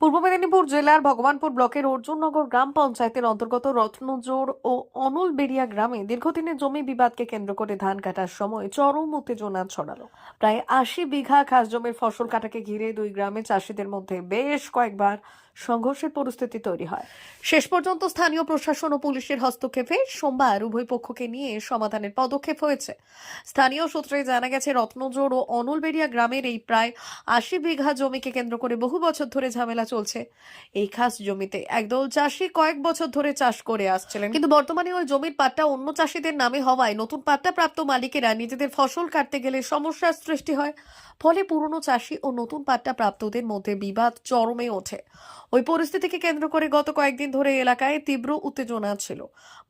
পূর্ব মেদিনীপুর জেলার ভগবানপুর ব্লকের অর্জুননগর গ্রাম পঞ্চায়েতের অন্তর্গত রত্নজোর ও অনলবেড়িয়া গ্রামে দীর্ঘদিনের জমি বিবাদকে কেন্দ্র করে ধান কাটার সময় চরম উত্তেজনা ছড়ালো। প্রায় আশি বিঘা খাস জমির ফসল কাটাকে ঘিরে দুই গ্রামে চাষিদের মধ্যে বেশ কয়েকবার সংঘর্ষের পরিস্থিতি তৈরি হয়। শেষ পর্যন্ত স্থানীয় প্রশাসন ও পুলিশের হস্তক্ষেপে সোমবার উভয় পক্ষকে নিয়ে সমাধানের পদক্ষেপ হয়েছে। স্থানীয় সূত্রে জানা গেছে, রত্নজোড় ও অনলবেড়িয়া গ্রামের এই প্রায় আশি বিঘা জমিকে কেন্দ্র করে বহু বছর ধরে ঝামেলা চলছে। এই খাস জমিতে একদল চাষি কয়েক বছর ধরে চাষ করে আসছিলেন। কিন্তু বর্তমানে ওই জমির পাট্টা অন্য চাষিদের নামে হওয়ায় নতুন পাট্টা প্রাপ্ত মালিকেরা নিজেদের ফসল কাটতে গেলে সমস্যার সৃষ্টি হয়। ফলে পুরনো চাষি ও নতুন পাট্টা প্রাপ্তদের মধ্যে বিবাদ চরমে ওঠে। ওই পরিস্থিতিকে কেন্দ্র করে গত কয়েকদিন ধরে এলাকায় তীব্র উত্তেজনা ছিল।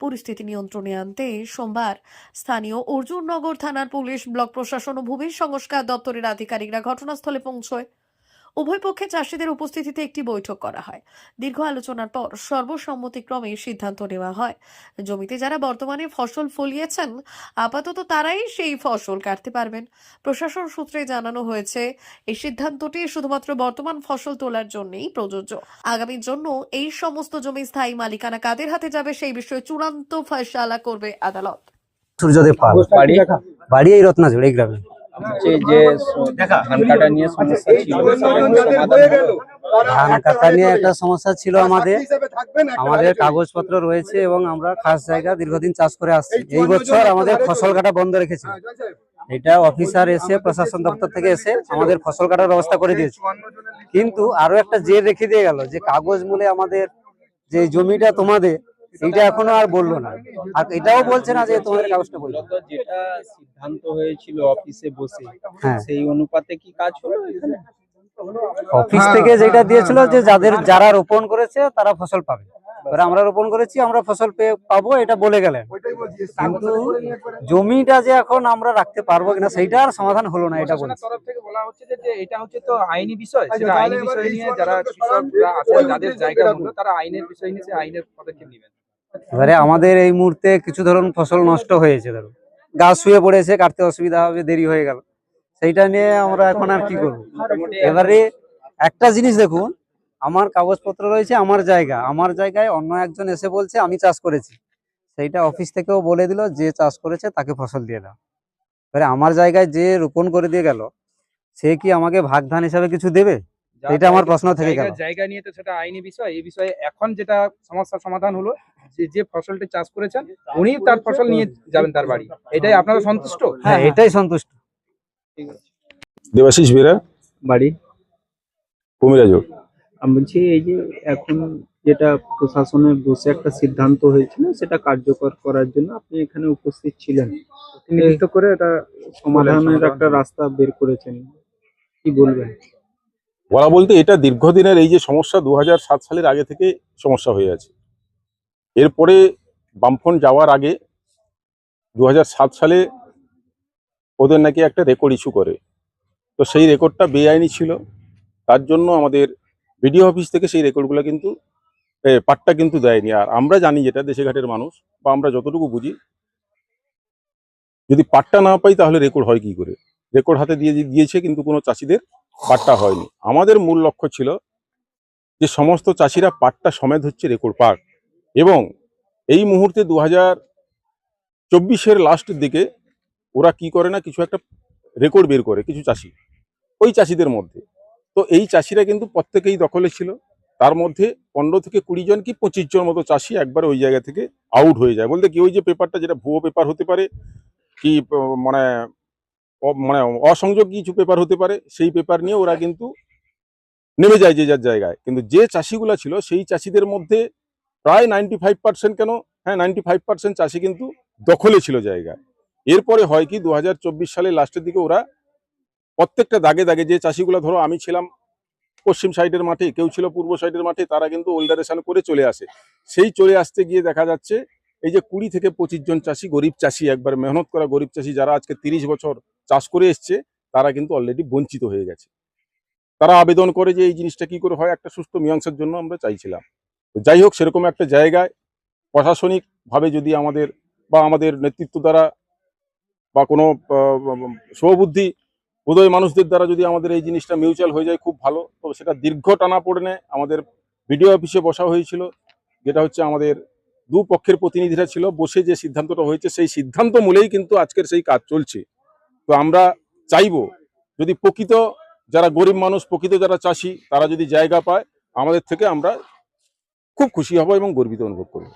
পরিস্থিতি নিয়ন্ত্রণে আনতে সোমবার স্থানীয় অর্জুননগর থানার পুলিশ, ব্লক প্রশাসন ও ভূমি সংস্কার দপ্তরের আধিকারিকরা ঘটনাস্থলে পৌঁছয়। উভয় পক্ষে চাষিদের উপস্থিতিতে একটি বৈঠক করা হয়। দীর্ঘ আলোচনার পর সর্বসম্মতিক্রমে সিদ্ধান্ত নেওয়া হয়। জমিতে যারা বর্তমানে ফসল ফলিয়েছেন আপাতত তারাই সেই ফসল কাটতে পারবেন। প্রশাসন সূত্রে জানানো হয়েছে এই সিদ্ধান্তটি শুধুমাত্র বর্তমান ফসল তোলার জন্যই প্রযোজ্য। আগামীর জন্য এই সমস্ত জমি স্থায়ী মালিকানা কাদের হাতে যাবে সেই বিষয়ে চূড়ান্ত ফয়সালা করবে আদালত। সূর্যদেব পাল। বাড়ি? বাড়ি এই রত্নাঝুর এই গ্রামে। যে ধান কাটা নিয়ে সমস্যা ছিল? ধান কাটা নিয়ে একটা সমস্যা ছিল আমাদের। আমাদের কাগজপত্র রয়েছে এবং আমরা খাস জায়গা দীর্ঘদিন চাষ করে আসছি। এই বছর আমাদের ফসল কাটা বন্ধ রেখেছে। এটা অফিসার এসে প্রশাসন দপ্তর থেকে এসে আমাদের ফসল কাটার ব্যবস্থা করে দিয়েছে। কিন্তু আরও একটা জের রেখে দিয়ে গেল যে কাগজ মূলে আমাদের যে জমিটা তোমাদের এইটা এখনও আর বলল না। আর এটাও বলছে না যে তোমাদের কাগজটা বলল যেটা সিদ্ধান্ত হয়েছিল অফিসে বসে হ্যাঁ। সেই অনুপাতে কি কাজ হলো? এখানে অফিস থেকে যেটা দিয়েছিল যে যাদের যারা রোপণ করেছে তারা ফসল পাবে। এবার আমরা রোপণ করেছি আমরা ফসল পেয়ে পাবো এটা বলে গেলেন। কিন্তু জমিটা যে এখন আমরা রাখতে পারব কিনা সেইটা আর সমাধান হলো না এটা বলছে। তরফ থেকে বলা হচ্ছে যে যে এটা হচ্ছে তো আইনি বিষয় সেটা আইনি বিষয় নিয়ে যারা কৃষকরা আছেন যাদের জায়গা তারা আইনের বিষয় নিয়ে আইনের পদক্ষেপ নেবেন। এবারে আমাদের এই মুহূর্তে কিছু ধরুন ফসল নষ্ট হয়েছে ধরুন। গাছ শুয়ে পড়েছে কাটতে অসুবিধা হবে দেরি হয়ে গেল। সেইটা নিয়ে আমরা এখন আর কি করব? এবারে একটা জিনিস দেখুন আমার কাগজপত্র রয়েছে আমার জায়গা। আমার জায়গায় অন্য একজন এসে বলছে আমি চাষ করেছি। সেইটা অফিস থেকেও বলে দিল যে চাষ করেছে তাকে ফসল দিয়ে দাও। এবারে আমার জায়গায় যে রোপণ করে দিয়ে গেল সে কি আমাকে ভাগ ধান হিসাবে কিছু দেবে? এটা আমার প্রশ্ন থেকে গেল। জায়গা নিয়ে তো সেটা আইনি বিষয়। এই বিষয়ে এখন যেটা সমস্যার সমাধান হলো যে যে ফসলটি চাষ করেছেন উনি তার ফসল নিয়ে যাবেন তার বাড়ি। এটাই আপনারা সন্তুষ্ট? হ্যাঁ এটাই সন্তুষ্ট। দেবাশিস বেরা। বাড়ি। কুমিরাজোর আমি বলছি এই যে এখন যেটা প্রশাসনের বসে একটা সিদ্ধান্ত হয়েছিল সেটা কার্যকর করার জন্য আপনি এখানে উপস্থিত ছিলেন। নির্দিষ্ট করে এটা সমাধানের একটা রাস্তা বের করেছেন। কি বলবেন? বলা বলতে এটা দীর্ঘদিনের এই যে সমস্যা দু সাত সালের আগে থেকে সমস্যা হয়ে আছে। এরপরে বামফ্রন্ট যাওয়ার আগে দু সালে ওদের নাকি একটা রেকর্ড ইস্যু করে। তো সেই রেকর্ডটা বেআইনি ছিল। তার জন্য আমাদের বিডিও অফিস থেকে সেই রেকর্ডগুলো কিন্তু পাট্টা কিন্তু দেয়নি। আর আমরা জানি যেটা, দেশে ঘাটের মানুষ, বা আমরা যতটুকু বুঝি, যদি পাট্টা না পাই তাহলে রেকর্ড হয় কি করে? রেকর্ড হাতে দিয়ে দিয়েছে কিন্তু কোনো চাষিদের পাট্টা হয়নি। আমাদের মূল লক্ষ্য ছিল যে সমস্ত চাষিরা পাট্টা সমেত হচ্ছে রেকর্ড পাক। এবং এই মুহূর্তে দু হাজার চব্বিশের লাস্টের দিকে ওরা কি করে না কিছু একটা রেকর্ড বের করে, কিছু চাষি। ওই চাষিদের মধ্যে। তো এই চাষিরা কিন্তু প্রত্যেকেই দখলে ছিল। তার মধ্যে পনেরো থেকে কুড়ি জন কি পঁচিশ জন মতো চাষি একবার ওই জায়গা থেকে আউট হয়ে যায়। বলতে কি, ওই যে পেপারটা যেটা ভুয়ো পেপার হতে পারে, কি মানে মানে অসংযোগ কিছু পেপার হতে পারে, সেই পেপার নিয়ে ওরা কিন্তু নেমে যায় যে যার জায়গায়। কিন্তু যে চাষিগুলো ছিল, সেই চাষিদের মধ্যে প্রায় নাইনটি ফাইভ পার্সেন্ট কেন? হ্যাঁ নাইনটি ফাইভ পার্সেন্ট চাষি কিন্তু দখলে ছিল জায়গায়। এরপরে হয় কি দু হাজার চব্বিশ সালে লাস্টের দিকে ওরা প্রত্যেকটা দাগে দাগে যে চাষিগুলো ধরো আমি ছিলাম পশ্চিম সাইডের মাঠে, কেউ ছিল পূর্ব সাইডের মাঠে, তারা কিন্তু ওল্ডারেশন করে চলে আসে। সেই চলে আসতে গিয়ে দেখা যাচ্ছে এই যে কুড়ি থেকে পঁচিশ জন চাষি, গরিব চাষি, একবার মেহনত করা গরিব চাষি যারা আজকে তিরিশ বছর চাষ করে এসছে, তারা কিন্তু অলরেডি বঞ্চিত হয়ে গেছে। তারা আবেদন করে যে এই জিনিসটা কি করে হয়, একটা সুস্থ মীমাংসার জন্য আমরা চাইছিলাম। যাই হোক, সেরকম একটা জায়গায় প্রশাসনিকভাবে যদি আমাদের বা আমাদের নেতৃত্ব দ্বারা বা কোনো শুভবুদ্ধি উদয় মানুষদের দ্বারা যদি আমাদের এই জিনিসটা মিউচুয়াল হয়ে যায়, খুব ভালো। তো সেটা দীর্ঘ টানা পড়নে আমাদের বিডিও অফিসে বসা হয়েছিল, যেটা হচ্ছে আমাদের দু পক্ষের প্রতিনিধিরা ছিল। বসে যে সিদ্ধান্তটা হয়েছে, সেই সিদ্ধান্ত মূলেই কিন্তু আজকের সেই কাজ চলছে। তো আমরা চাইব, যদি প্রকৃত যারা গরিব মানুষ, প্রকৃত যারা চাষি, তারা যদি জায়গা পায়, আমাদের থেকে আমরা খুব খুশি হব এবং গর্বিত অনুভব করব।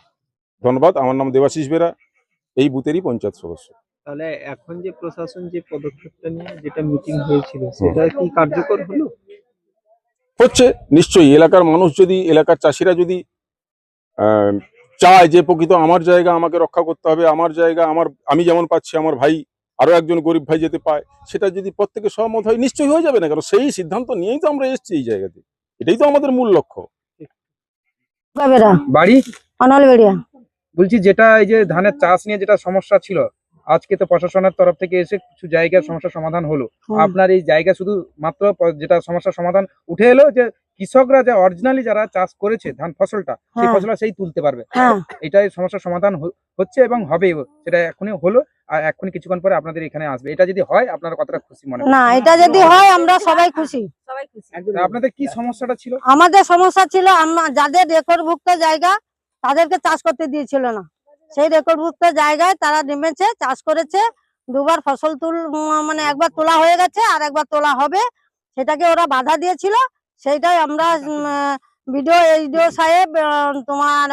ধন্যবাদ। আমার নাম দেবাশিস বেরা। এই বুথেরই পঞ্চায়েত সদস্য। তাহলে এখন যে প্রশাসন যে পদক্ষেপটা নিয়ে যেটা মিটিং হয়েছিল সেটা কি কার্যকর হলো? হচ্ছে নিশ্চয়ই। এলাকার মানুষ যদি এলাকার চাষিরা যদি আহ, চায় যে প্রকৃত আমার জায়গা আমাকে রক্ষা করতে হবে আমার জায়গা আমার আমি যেমন পাচ্ছি আমার ভাই আরও একজন গরিব ভাই যেতে পায় সেটা যদি প্রত্যেকে সহমত হয় নিশ্চয়ই হয়ে যাবে না কারণ সেই সিদ্ধান্ত নিয়েই তো আমরা এসেছি এই জায়গাতে। এটাই তো আমাদের মূল লক্ষ্য। বেড়া। বাড়ি? অনল বেড়িয়া বলছি যেটা এই যে ধানের চাষ নিয়ে যেটা সমস্যা ছিল আজকে তো প্রশাসনের তরফ থেকে এসে কিছু জায়গার সমাধান হলো। আপনার এই জায়গা শুধু মাত্র যেটা সমস্যার সমাধান উঠে এলো যে কৃষকরা যে অরিজিনালি যারা চাষ করেছে ধান ফসলটা সেই হ্যাঁ। ফসলটা সেই তুলতে পারবে। হ্যাঁ। এটাই সমস্যার সমাধান হ- হচ্ছে এবং হবে সেটা এখনই হলো আর এখনই কিছুক্ষণ পরে আপনাদের এখানে আসবে। এটা যদি হয় আপনার কতটা খুশি মনে না এটা যদি হয় আমরা সবাই খুশি। আপনাদের কি সমস্যাটা ছিল? আমাদের সমস্যা ছিল আমরা- যাদের রেকর্ডভুক্ত জায়গা তাদেরকে চাষ করতে দিয়েছিল না। সেই রেকর্ডভুক্ত জায়গায় তারা নেমেছে চাষ করেছে। দুবার ফসল তুল উম, মানে একবার তোলা হয়ে গেছে আর একবার তোলা হবে। সেটাকে ওরা বাধা দিয়েছিল। সেইটাই আমরা বিডিও এইচডিও সাহেব তোমার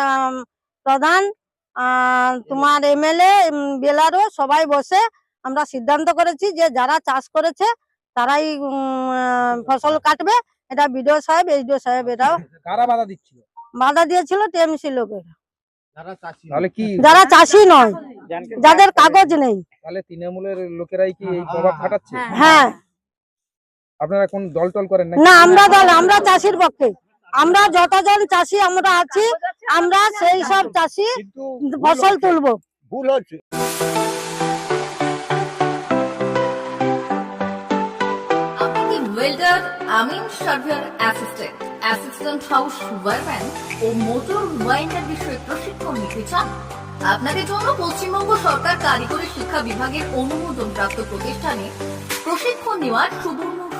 প্রধান আহ, তোমার এমএলএ বেলারও সবাই বসে আমরা সিদ্ধান্ত করেছি যে যারা চাষ করেছে তারাই ফসল কাটবে। এটা বিডিও সাহেব এইচডিও সাহেব এটাও কারা বাধা দিচ্ছিল? বাধা দিয়েছিল টিএমসি লোকের। তাহলে যারা চাষি নয় যাদের কাগজ নেই। তাহলে তৃণমূলের লোকেরাই কি এই প্রভাব খাটাচ্ছে? হ্যাঁ। আপনারা কোন দল টল করেন না আমরা দল আমরা চাষির পক্ষে। আমরা যতজন চাষি আমরা আছি আমরা সেই সব চাষি ফসল তুলবো। ভুল হচ্ছে। ওয়েল্ডার আমিন surveyor assistant assistant house wireman ও মোটর ওয়াইন্ডার বিষয়ে প্রশিক্ষণ নিতে চান? আপনাদের জন্য পশ্চিমবঙ্গ সরকার কারিগরি শিক্ষা বিভাগের অনুমোদন প্রাপ্ত প্রতিষ্ঠানে প্রশিক্ষণ নেওয়ার সুবর্ণ